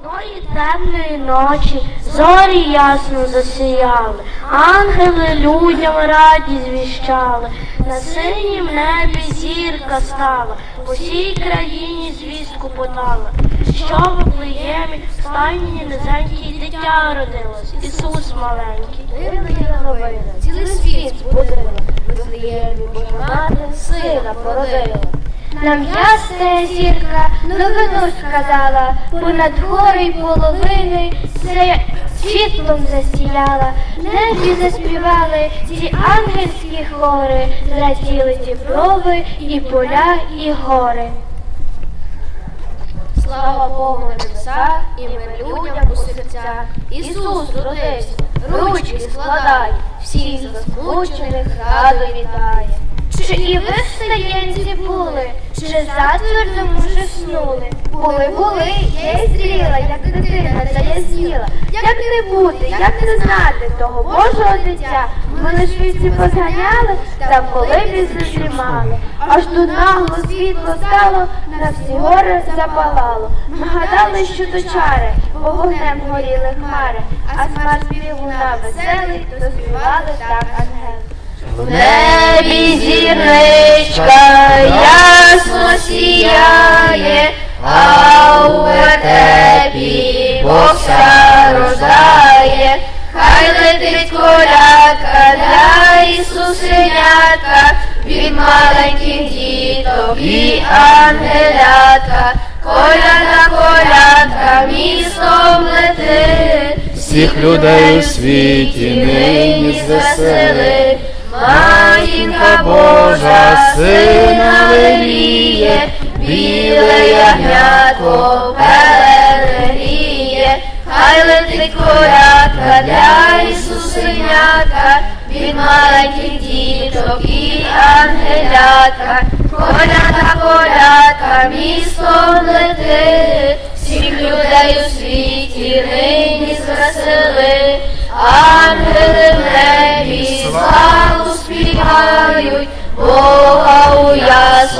Одної темної ночі зорі ясно засіяли, ангели людям раді звіщали, на синім небі зірка стала, по всій країні звістку подала, що в Вифлеємі в стайні низенькій дитя родилось, Ісус маленький. Дивна новина, цілий світ збудила, Вифлеємі Божа мати сина породила. Нам ясна зірка новину сказала, понад гори половини це світлом засіяла, небі заспівали ці ангельські хори, зраділи ті брови і поля, і гори. Слава Богу на небесах і мир людям у серцях. Ісус родився, ручки складай, всіх засмучених радо вітає. Чи і ви в стаєнці були, чи затвердо може снули? Були, були, я й зріла, як дитина, та. Як не бути, як не знати того Божого дитя? Ми лиш вівці позганяли, та в колибі задрімали. Аж тут нагло світло стало, на всі гори запалало. Ми гадали, що то чари, бо вогнем горіли хмари, а смерть співуна веселий, то співали так ангели. В небі зірничка ясно сіяє, а у вертепі Богся рождає, хай летить колядка для Ісусенятка, від маленьких діток і ангелятка, коляда, колядка містом летить, Всіх людей у світі нині звесели. Матінка Божа сина веліє, біле ягнятко перегріє, хай летить колядка для Ісусенятка, від маленьких діток і ангелятка, колядка, колядка містом летить, всіх людей у світі нині звесели, ангели в небі славу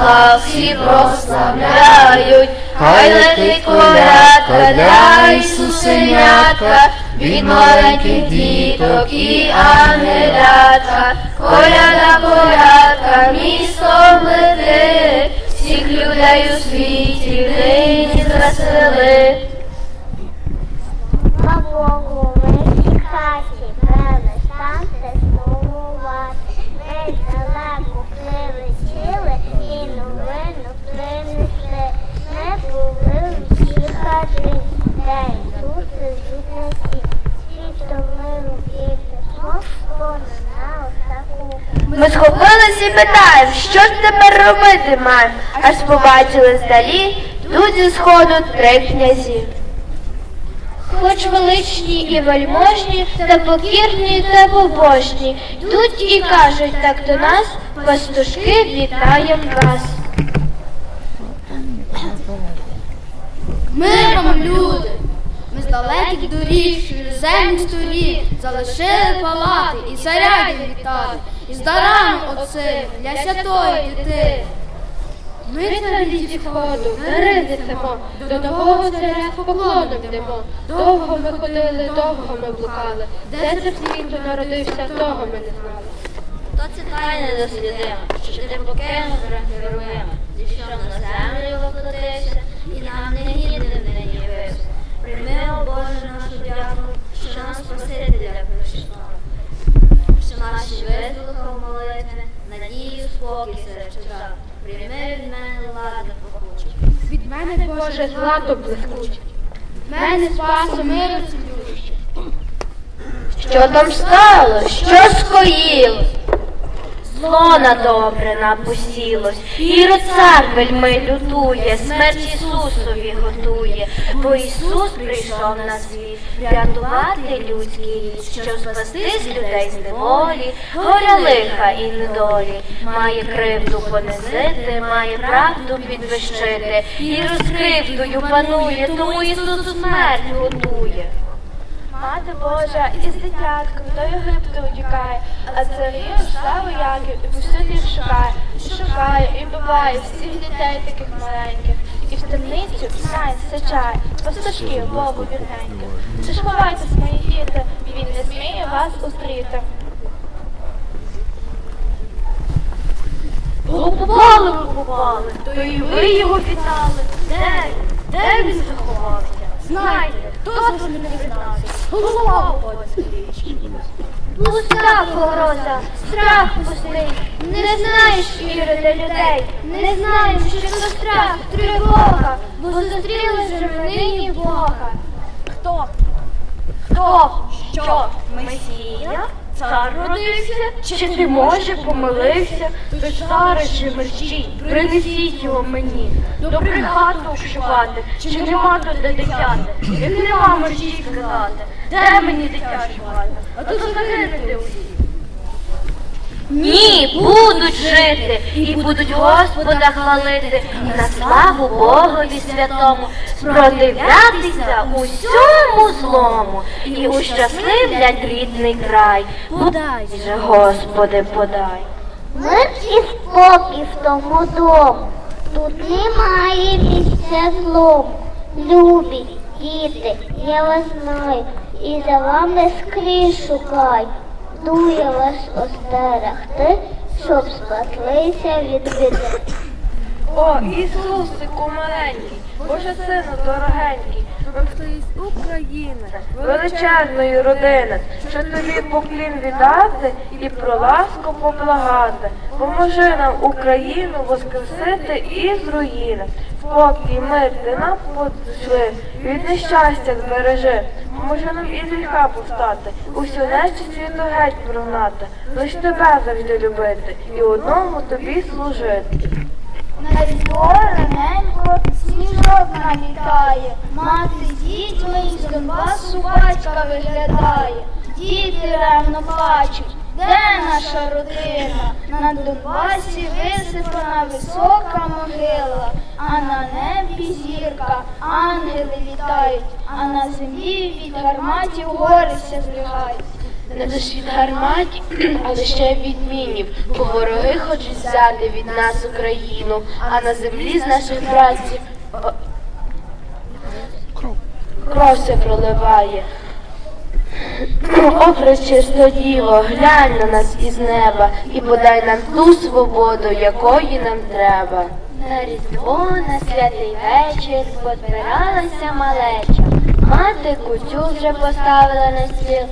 яслах всі прославляють, хай летить колядка для Ісусенятка, від маленьких діток і ангелятка, коляда, колядка містом лети, всіх людей у світі нині звесели. Слава Богу, ми всі хаті, перестаньте сумувати. Ми далеко прилетіли і новину принесли. Ми були в всі хати, де тут живуть всі. Світом миру і тепло, на отаку. Ми схопилися і питаємо, що ж тепер робити маємо? Аж побачили здалі, тут зі сходу три князі. Хоч величні і вельможні, та покірні та побожні, тут і кажуть так до нас, пастушки вітаєм вас. Миром, люди! Ми з далеких доріг, чужеземних сторін, залишили палати і царя їм вітали, і з дарами для святої дитини. Ми на літі ходу, мири до нового царя з поклоном йдемо. Довго ми ходили, довго ми блукали. Де це світло народився, того ми не знали. То це тайне дослідимо, що ти покинув героями, зійшов на Боже, злато блискуче. Мене спасо миру цілюще. Що там стало? Що скоїлось? Зло на добре напустілось, і цар вельми лютує, смерть Ісусові готує, бо Ісус прийшов на світ врятувати людський рід, щоб спасти з людей з неволі, горя лиха і недолі, має кривду понесити, має правду підвищити, і розкривдою панує, тому Ісус смерть готує. Мати Божа із дитятком до Єгипту утікає, а царів славу яків і повсюди їх шукає, і шукає, і буває всіх дітей таких маленьких, і в темницю знає сичає, пастушки Богу вірненько. Чи ж ховайтесь, мої діти, він не сміє вас устріти. Попали ви то і ви його вітали. Де? Де він заховався? Знайте, хто з не признався? Голова упаде Пуста погроза, страх пустий, не знаєш віри для людей, не знаєш, що це страх, тривога, бо зустріли вже в нині Бога. Хто? Хто? Що? Месія? Цар родився? Чи ти може помилився? то царе чи мерщій, принесіть його мені. Добре хату вшивати, чи нема тут де дитяти? Як нема мерщій сказати, де мені дитя шивати? А то загинете усі. Ні, будуть жити і будуть Господа хвалити, і на славу Богові святому спротивлятися усьому злому і ущасливлять рідний край. Подай же, Господи, подай. Мир і спокій в тому дому, тут немає місця злому. Любі, діти, я вас знаю, і за вами скрізь шукаю. Дує вас остерегти, щоб спаслися від біди. О, Ісусику маленький, Боже сину дорогенький, ми України, величезної родини, що тобі поклін віддати і про ласку поблагати. Поможи нам Україну воскресити із руїни. Спокій, мир, ти нам подошли, від нещастя збережи. Поможи нам і гріха повстати, усю нечість світу геть прогнати, лиш тебе завжди любити і одному тобі служити. На різдво раненько сніжок налітає, мати з дітьми з Донбасу батька виглядає. Діти ревно плачуть, де наша родина? На Донбасі висипана висока могила, а на небі зірка, ангели літають, а на землі від гарматів горися зригають. Не лише від гарматів, але ще від мінів, бо вороги хочуть взяти від нас Україну, а на землі з наших братців кров се проливає. О, пречисто діво, глянь на нас із неба і подай нам ту свободу, якої нам треба. На різдво на святий вечір подбиралася малеча. Мати кутю вже поставила на стіл.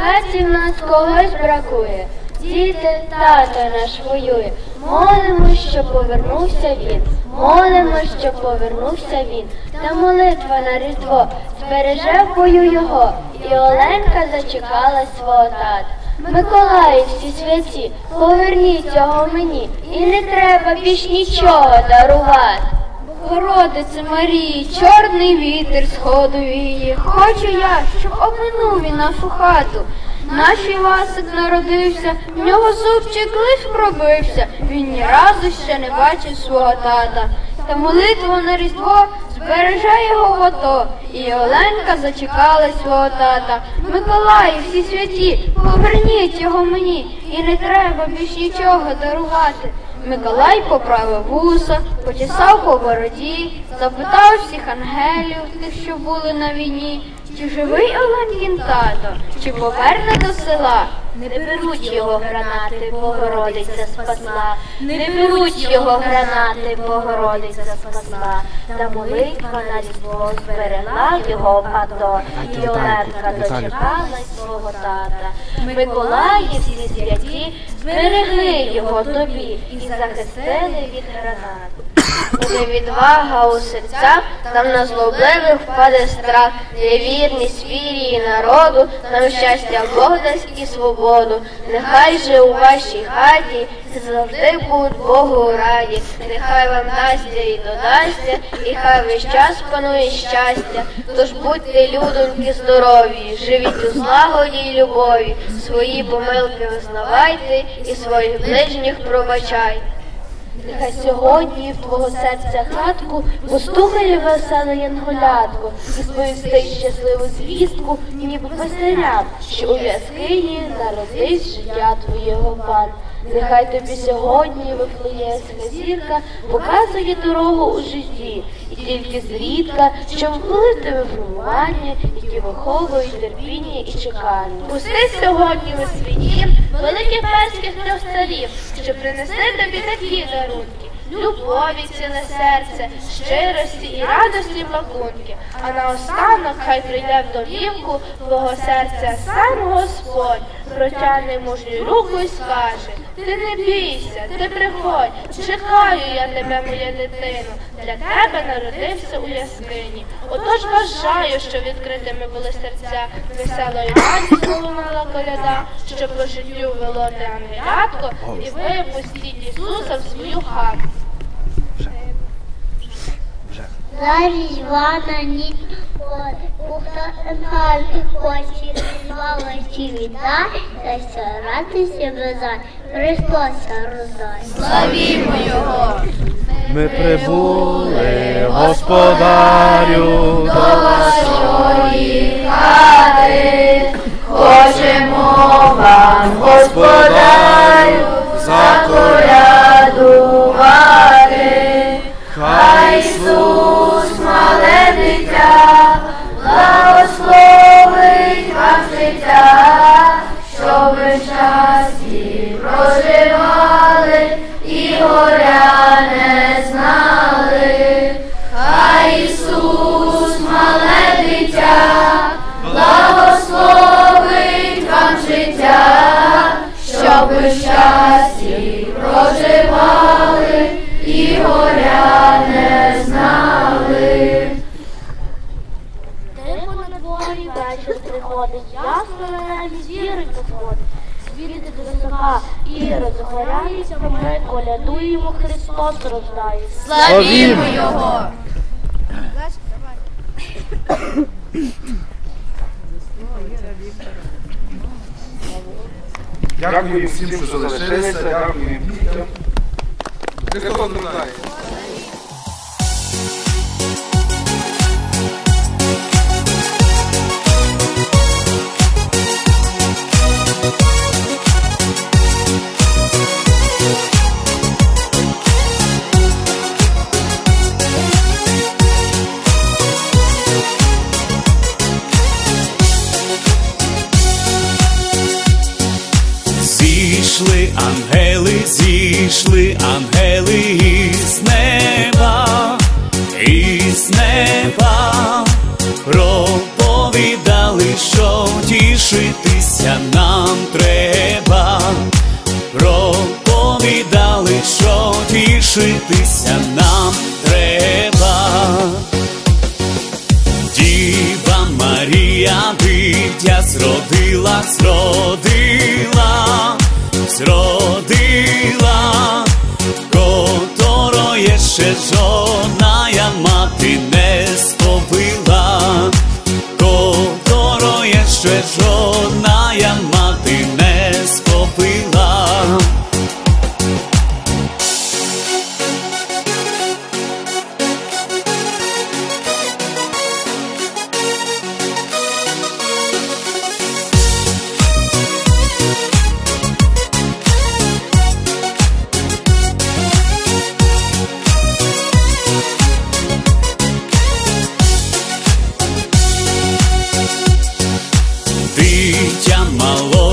Хаті в нас когось бракує. Діти, тато наш воює. Молимо, що повернувся він. Молимо, що повернувся він. Та молитва на різдво збереже в бою його. І Оленка зачекала свого тата. Миколаїв всі святі, поверніть його мені, і не треба більш нічого дарувати. Богородице Марії, чорний вітер сходу віє. Хочу я, щоб обминув він нашу хату. Наш Івасик народився, в нього зубчик лиш пробився. Він ні разу ще не бачив свого тата. Та молитва на різдво збереже його в ото. І Оленка зачекала свого тата. Миколаїв, всі святі, поверніть його мені, і не треба більш нічого дарувати. Миколай поправив вуса, почесав по бороді, запитав всіх ангелів, тих, що були на війні, чи живий Оленкін тато, чи поверне до села. Не беруть його гранати, Богородиця спасла, не беруть його гранати, Богородиця спасла, та молитва на різдво зберегла його ато, і Оленка дочекалась свого тата. Миколаї всі святі зберегли його тобі і захистили від гранат. Буде відвага у серцях, там на злобливих впаде страх, де вірність вірі і народу, нам щастя Бог дасть і свободу. Нехай же у вашій хаті завжди будуть Богу раді, нехай вам дасться і додасться, і хай весь час панує щастя. Тож будьте людоньки здорові, живіть у злагоді й любові, свої помилки визнавайте і своїх ближніх пробачайте. Нехай сьогодні в твого серця хатку постукає весела янголятко і сповістить щасливу звістку, ніби пастирям, що у в'язкині народився життя твоєго пан. Нехай тобі сьогодні вифлеємська зірка показує дорогу у житті, і тільки зрідка, що вбили випробування, які виховують терпіння і чекання. Пусти сьогодні у свій дім великих перських трьох царів, що принесли тобі такі дарунки. Любові ціле серце, щирості і радості пакунки. А наостанок хай прийде в домівку твого серця сам Господь, протягне мужню руку і скаже, ти не бійся, ти приходь, чекаю я тебе, моя дитино, для тебе народився у яскині. Отож бажаю, що відкритими були серця, веселою радісно лунала коляда, що по життю вело те ангелятко, і ви пустіть Ісуса в свою хату. За Різдвана ніч Ухтангал хоче славості віддай, та що радості безай, Христос роздай. Славімо Його! Ми прибули, господарю, до Вашої хати хочемо вам, господарю, заколядувати. Щасті проживали і горя не знали. а Ісус, мале дитя, благословить вам життя, щоб ви Висока і розгоряється, ми колядуємо, Христос рождається. Славімо Його! Дякую всім, що залишилися, дякую дітям. Христос рождає. Тішитися нам треба. Діва Марія дитя зродила, зродила, зродила, которое ще жона мати не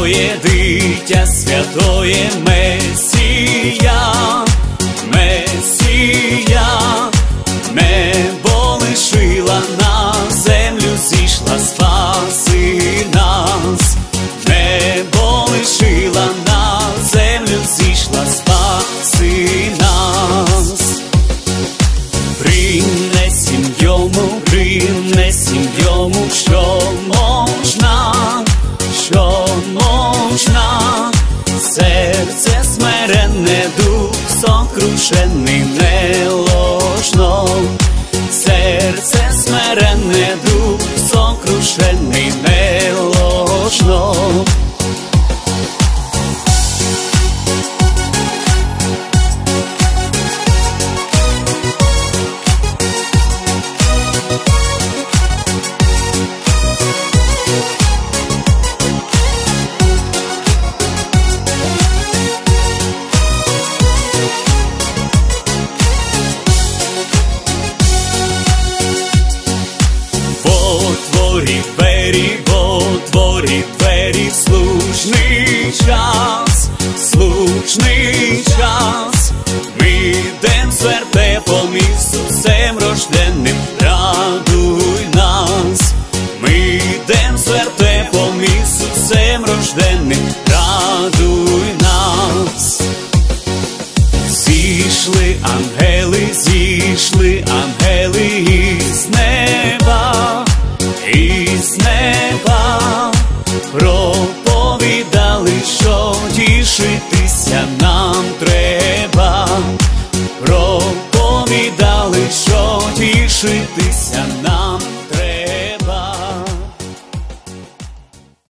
малое, дитя Месія, Месія, можна, серце смиренне, дух сокрушений не